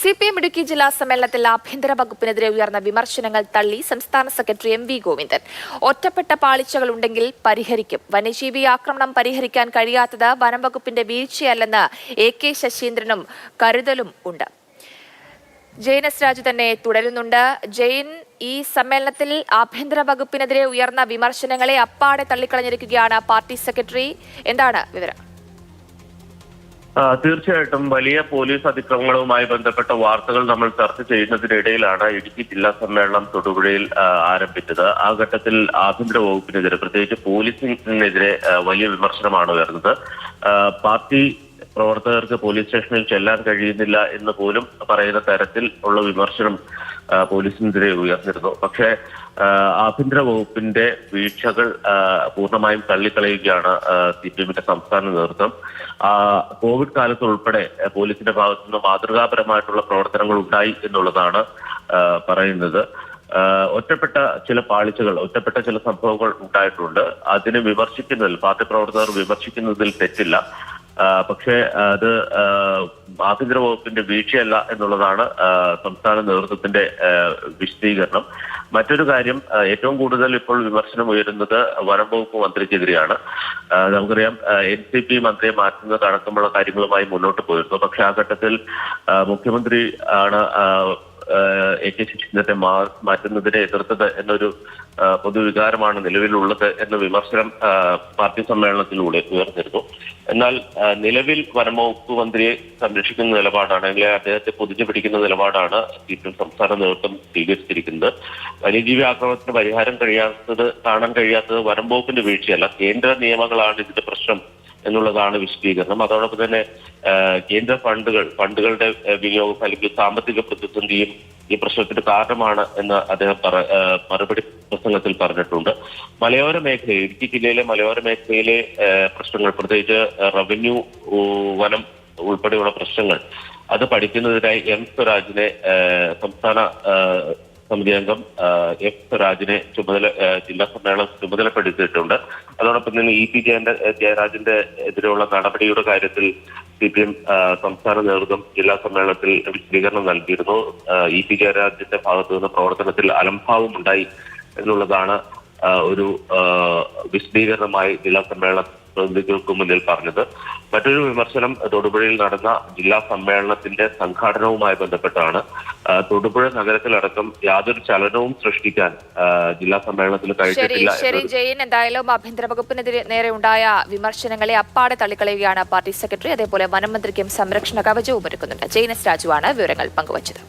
C P M Idukki ജില്ലാ സമ്മേളനത്തിൽ ആഭ്യന്തര വകുപ്പിനെതിരെ ഉയർന്ന വിമർശനങ്ങൾ തള്ളി സംസ്ഥാന സെക്രട്ടറി എം വി ഗോവിന്ദൻ. ഒറ്റപ്പെട്ട പാളിച്ചകൾ ഉണ്ടെങ്കിൽ പരിഹരിക്കും. വന്യജീവി ആക്രമണം പരിഹരിക്കാൻ കഴിയാത്തത് വനം വകുപ്പിന്റെ വീഴ്ചയല്ലെന്ന് എ കെ ശശീന്ദ്രനും കരുതലും ഉണ്ട്. ജയൻ എസ് രാജു തന്നെ തുടരുന്നുണ്ട്. ജെയിൻ ഈ സമ്മേളനത്തിൽ ആഭ്യന്തര വകുപ്പിനെതിരെ ഉയർന്ന വിമർശനങ്ങളെ അപ്പാടെ തള്ളിക്കളഞ്ഞിരിക്കുകയാണ് പാർട്ടി സെക്രട്ടറി. എന്താണ് വിവരം? തീർച്ചയായിട്ടും വലിയ പോലീസ് അതിക്രമങ്ങളുമായി ബന്ധപ്പെട്ട വാർത്തകൾ നമ്മൾ ചർച്ച ചെയ്യുന്നതിനിടയിലാണ് ഇടുക്കി ജില്ലാ സമ്മേളനം തൊടുപുഴയിൽ ആരംഭിച്ചത്. ആ ഘട്ടത്തിൽ ആഭ്യന്തര വകുപ്പിനെതിരെ പ്രത്യേകിച്ച് പോലീസിനെതിരെ വലിയ വിമർശനമാണ് ഉയർന്നത്. പാർട്ടി പ്രവർത്തകർക്ക് പോലീസ് സ്റ്റേഷനിൽ ചെല്ലാൻ കഴിയുന്നില്ല എന്ന് പോലും പറയുന്ന തരത്തിൽ ഉള്ള വിമർശനം പോലീസിനെതിരെ ഉയർന്നിരുന്നു. പക്ഷേ ആഭ്യന്തര വകുപ്പിന്റെ വീഴ്ചകൾ പൂർണമായും തള്ളിക്കളയുകയാണ് സി പി എമ്മിന്റെ സംസ്ഥാന നേതൃത്വം. കോവിഡ് കാലത്ത് ഉൾപ്പെടെ പോലീസിന്റെ ഭാഗത്തു നിന്ന് മാതൃകാപരമായിട്ടുള്ള പ്രവർത്തനങ്ങൾ ഉണ്ടായി എന്നുള്ളതാണ് പറയുന്നത്. ഒറ്റപ്പെട്ട ചില പാളിച്ചകൾ ഒറ്റപ്പെട്ട ചില സംഭവങ്ങൾ ഉണ്ടായിട്ടുണ്ട്. അതിനെ വിമർശിക്കുന്നതിൽ പാർട്ടി പ്രവർത്തകർ വിമർശിക്കുന്നതിൽ തെറ്റില്ല. പക്ഷേ അത് ആഭ്യന്തര വകുപ്പിന്റെ വീഴ്ചയല്ല എന്നുള്ളതാണ് സംസ്ഥാന നേതൃത്വത്തിന്റെ വിശദീകരണം. മറ്റൊരു കാര്യം ഏറ്റവും കൂടുതൽ ഇപ്പോൾ വിമർശനം ഉയരുന്നത് വനം വകുപ്പ് മന്ത്രിക്കെതിരെയാണ്. നമുക്കറിയാം എൻ സി പി മന്ത്രിയെ മാറ്റുന്നത് അടക്കമുള്ള കാര്യങ്ങളുമായി മുന്നോട്ട് പോയിരുന്നു. പക്ഷെ ആ ഘട്ടത്തിൽ മുഖ്യമന്ത്രി ആണ് എ കെ ശശീന്ദ്രനെ മാറ്റുന്നതിനെ എതിർത്തത് എന്നൊരു പൊതുവികാരമാണ് നിലവിലുള്ളത് എന്ന വിമർശനം പാർട്ടി സമ്മേളനത്തിലൂടെ ഉയർന്നിരുന്നു. എന്നാൽ നിലവിൽ വനംവകുപ്പ് മന്ത്രിയെ സംരക്ഷിക്കുന്ന നിലപാടാണ് അല്ലെങ്കിൽ അദ്ദേഹത്തെ പൊതിഞ്ഞു പിടിക്കുന്ന നിലപാടാണ് ഇപ്പം സംസ്ഥാന നേതൃത്വം സ്വീകരിച്ചിരിക്കുന്നത്. വന്യജീവി ആക്രമണത്തിന് പരിഹാരം കഴിയാത്തത് കാണാൻ കഴിയാത്തത് വനംവകുപ്പിന്റെ വീഴ്ചയല്ല. കേന്ദ്ര നിയമങ്ങളാണ് ഇതിന്റെ എന്നുള്ളതാണ് വിശദീകരണം. അതോടൊപ്പം തന്നെ കേന്ദ്ര ഫണ്ടുകൾ ഫണ്ടുകളുടെ വിനിയോഗം അല്ലെങ്കിൽ സാമ്പത്തിക പ്രതിസന്ധിയും ഈ പ്രശ്നത്തിന് കാരണമാണ് എന്ന് അദ്ദേഹം മറുപടി പ്രസംഗത്തിൽ പറഞ്ഞിട്ടുണ്ട്. മലയോര മേഖല ഇടുക്കി ജില്ലയിലെ മലയോര മേഖലയിലെ പ്രശ്നങ്ങൾ പ്രത്യേകിച്ച് റവന്യൂ വനം ഉൾപ്പെടെയുള്ള പ്രശ്നങ്ങൾ അത് പഠിക്കുന്നതിനായി എം സ്വരാജിനെ സംസ്ഥാന സമിതി അംഗം എഫ് രാജിനെ ചുമതല ജില്ലാ സമ്മേളനം ചുമതലപ്പെടുത്തിയിട്ടുണ്ട്. അതോടൊപ്പം തന്നെ ഇ പി ജയന്റെ ജയരാജന്റെ എതിരെയുള്ള നടപടിയുടെ കാര്യത്തിൽ സി പി എം സംസ്ഥാന നേതൃത്വം ജില്ലാ സമ്മേളനത്തിൽ വിശദീകരണം നൽകിയിരുന്നു. ഇ പി ജയരാജന്റെ ഭാഗത്തു നിന്ന് പ്രവർത്തനത്തിൽ അലംഭാവം ഉണ്ടായി എന്നുള്ളതാണ് ഒരു വിശദീകരണമായി ജില്ലാ സമ്മേളന പ്രതിനിധികൾക്ക് മുന്നിൽ പറഞ്ഞത്. മറ്റൊരു വിമർശനം തൊടുപുഴയിൽ നടന്ന ജില്ലാ സമ്മേളനത്തിന്റെ സംഘാടനവുമായി ബന്ധപ്പെട്ടാണ്. തൊടുപുഴ നഗരത്തിലടക്കം യാതൊരു ചലനവും സൃഷ്ടിക്കാൻ ജില്ലാ സമ്മേളനത്തിൽ കഴിഞ്ഞിട്ടില്ല ശരി ജയിൻ. എന്തായാലും ആഭ്യന്തര വകുപ്പിനെതിരെ നേരെ ഉണ്ടായ വിമർശനങ്ങളെ അപ്പാടെ തള്ളിക്കളയുകയാണ് പാർട്ടി സെക്രട്ടറി. അതേപോലെ വനം മന്ത്രിക്കും സംരക്ഷണ കവചവും ഒരുക്കുന്നുണ്ട്. ജെയിൻ എസ് രാജുവാണ് വിവരങ്ങൾ പങ്കുവച്ചത്.